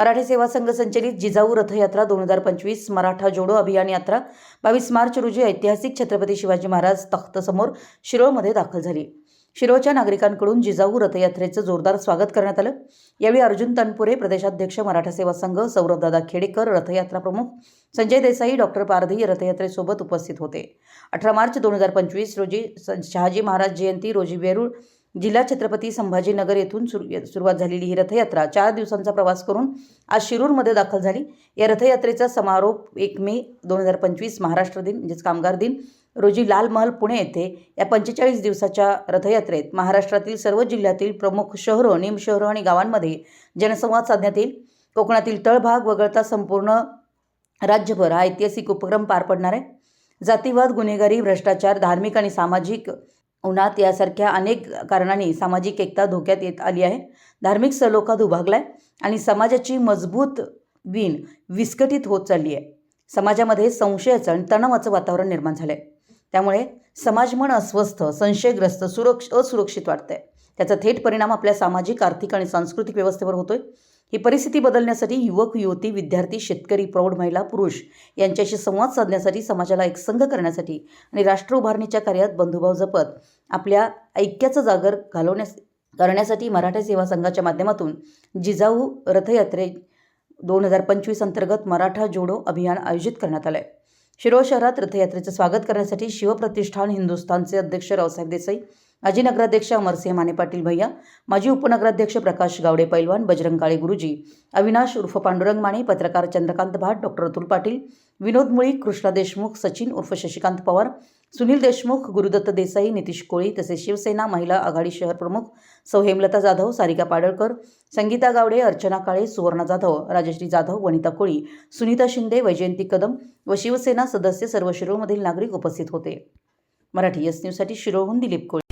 मराठी सेवा संघ संचलित जिजाऊ रथयात्रा दोन हजार पंचवीस मराठा जोडो अभियान यात्रा बावीस मार्च रोजी ऐतिहासिक छत्रपती शिवाजी महाराज तख्तसमोर शिरोळमध्ये दाखल झाली. शिरोळच्या नागरिकांकडून जिजाऊ रथयात्रेचं जोरदार स्वागत करण्यात आलं. यावेळी अर्जुन तनपुरे प्रदेशाध्यक्ष मराठा सेवा संघ सौरभदादा खेडेकर रथयात्रा प्रमुख संजय देसाई डॉक्टर पारधी रथयात्रेसोबत उपस्थित होते. अठरा मार्च दोन हजार पंचवीस रोजी शहाजी महाराज जयंती रोजी वेरूळ जिल्हा छत्रपती संभाजीनगर येथून सुरू सुरुवात झालेली ही रथयात्रा. चार दिवसांचा प्रवास करून आज शिरूरमध्ये दाखल झाली. या रथयात्रेचा समारोप एक मे दोन हजार पंचवीस महाराष्ट्र दिन म्हणजेच कामगार दिन रोजी लाल महल पुणे येथे या पंचेचाळीस दिवसाच्या रथयात्रेत महाराष्ट्रातील सर्व जिल्ह्यातील प्रमुख शहरं निमशहरं आणि गावांमध्ये जनसंवाद साधण्यात येईल. कोकणातील तळभाग वगळता संपूर्ण राज्यभर हा ऐतिहासिक उपक्रम पार पडणार आहे. जातीवाद गुन्हेगारी भ्रष्टाचार धार्मिक आणि सामाजिक उन्हात यासारख्या अनेक कारणांनी सामाजिक एकता धोक्यात येत आली आहे. धार्मिक सलोखा दुभागलाय आणि समाजाची मजबूत वीण विस्कटीत होत चालली आहे. समाजामध्ये संशयाचं आणि तणावाचं वातावरण निर्माण झालं आहे त्यामुळे समाज मन अस्वस्थ संशयग्रस्त सुरक्ष असुरक्षित वाटतं आहे त्याचा थेट परिणाम आपल्या सामाजिक आर्थिक आणि सांस्कृतिक व्यवस्थेवर होतोय. ही परिस्थिती बदलण्यासाठी युवक युवती विद्यार्थी शेतकरी प्रौढ महिला पुरुष यांच्याशी संवाद साधण्यासाठी समाजाला एकसंघ करण्यासाठी आणि राष्ट्र उभारणीच्या कार्यात बंधुभाव जपत आपल्या ऐक्याचं जागर घालवण्यास करण्यासाठी मराठा सेवा संघाच्या माध्यमातून जिजाऊ रथयात्रे दोन हजार पंचवीस अंतर्गत मराठा जोडो अभियान आयोजित करण्यात आलं आहे शिरोळ शहरात रथयात्रेचं स्वागत करण्यासाठी शिवप्रतिष्ठान हिंदुस्थानचे अध्यक्ष रावसाहेब देसाई माजी नगराध्यक्ष अमरसिंह माने पाटील भैया माजी उपनगराध्यक्ष प्रकाश गावडे पैलवान बजरंग काळे गुरुजी अविनाश उर्फ पांडुरंग माने पत्रकार चंद्रकांत भाट डॉक्टर अतुल पाटील विनोद मुळी कृष्णा देशमुख सचिन उर्फ शशिकांत पवार सुनील देशमुख गुरुदत्त देसाई नितीश कोळी तसेच शिवसेना महिला आघाडी शहर प्रमुख सौ हेमलता जाधव सारिका पाडळकर संगीता गावडे अर्चना काळे सुवर्णा जाधव राजश्री जाधव वनिता कोळी सुनीता शिंदे वैजयंती कदम व शिवसेना सदस्य सर्व शिरोळमधील नागरिक उपस्थित होते. मराठी एस न्यूजसाठी शिरोहून दिलीप कोळी.